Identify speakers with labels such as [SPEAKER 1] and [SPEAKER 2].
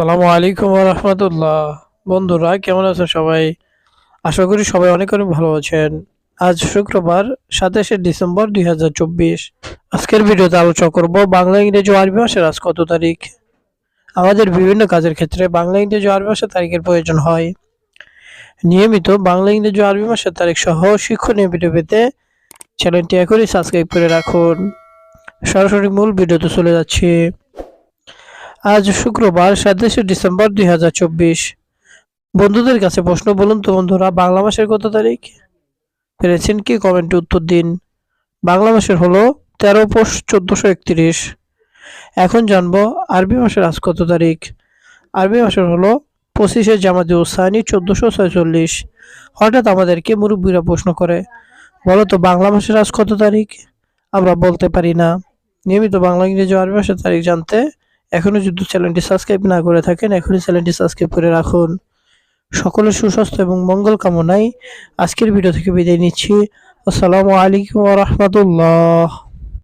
[SPEAKER 1] আসসালামু আলাইকুম রহমতুল্লাহ। বন্ধুরা, কেমন আছেন সবাই? আশা করি সবাই অনেক অনেক ভালো আছেন। আজ শুক্রবার সাতাশে ডিসেম্বর দুই হাজার চব্বিশ। আজকের ভিডিওতে আলোচনা করব বাংলা, ইংরেজি ও আরবি মাসের আজ কত তারিখ? আমাদের বিভিন্ন কাজের ক্ষেত্রে বাংলা, ইংরেজি ও আরবি মাসের তারিখের প্রয়োজন হয়। নিয়মিত বাংলা, ইংরেজি ও আরবি মাসের তারিখ সহ শিক্ষণীয় ভিডিও পেতে চ্যানেলটি এখনই সাবস্ক্রাইব করে রাখুন। সরাসরি মূল ভিডিওতে চলে যাচ্ছি। আজ শুক্রবার সাতাশে ডিসেম্বর দুই হাজার চব্বিশ। বন্ধুদের কাছে প্রশ্ন, বলুন তো বন্ধুরা, বাংলা মাসের কত তারিখ? পেরেছেন কি? কমেন্টে উত্তর দিন। বাংলা মাসের হলো তেরো পোষ চোদ্দোশো একত্রিশ। এখন জানব আরবি মাসের আজ কত তারিখ। আরবি মাসের হলো পঁচিশে জামাতি উসানি চোদ্দোশো ছয়চল্লিশ। হঠাৎ আমাদেরকে মুরব্বীরা প্রশ্ন করে, বলো তো বাংলা মাসের আজ কত তারিখ? আমরা বলতে পারি না। নিয়মিত বাংলা, ইংরেজি আরবি মাসের তারিখ জানতে এখনও যদি চ্যানেলটি সাবস্ক্রাইব না করে থাকেন, এখনই চ্যানেলটি সাবস্ক্রাইব করে রাখুন। সকলের সুস্বাস্থ্য এবং মঙ্গল কামনায় আজকের ভিডিও থেকে বিদায় নিচ্ছি। আসসালামু আলাইকুম রহমতুল্লাহ।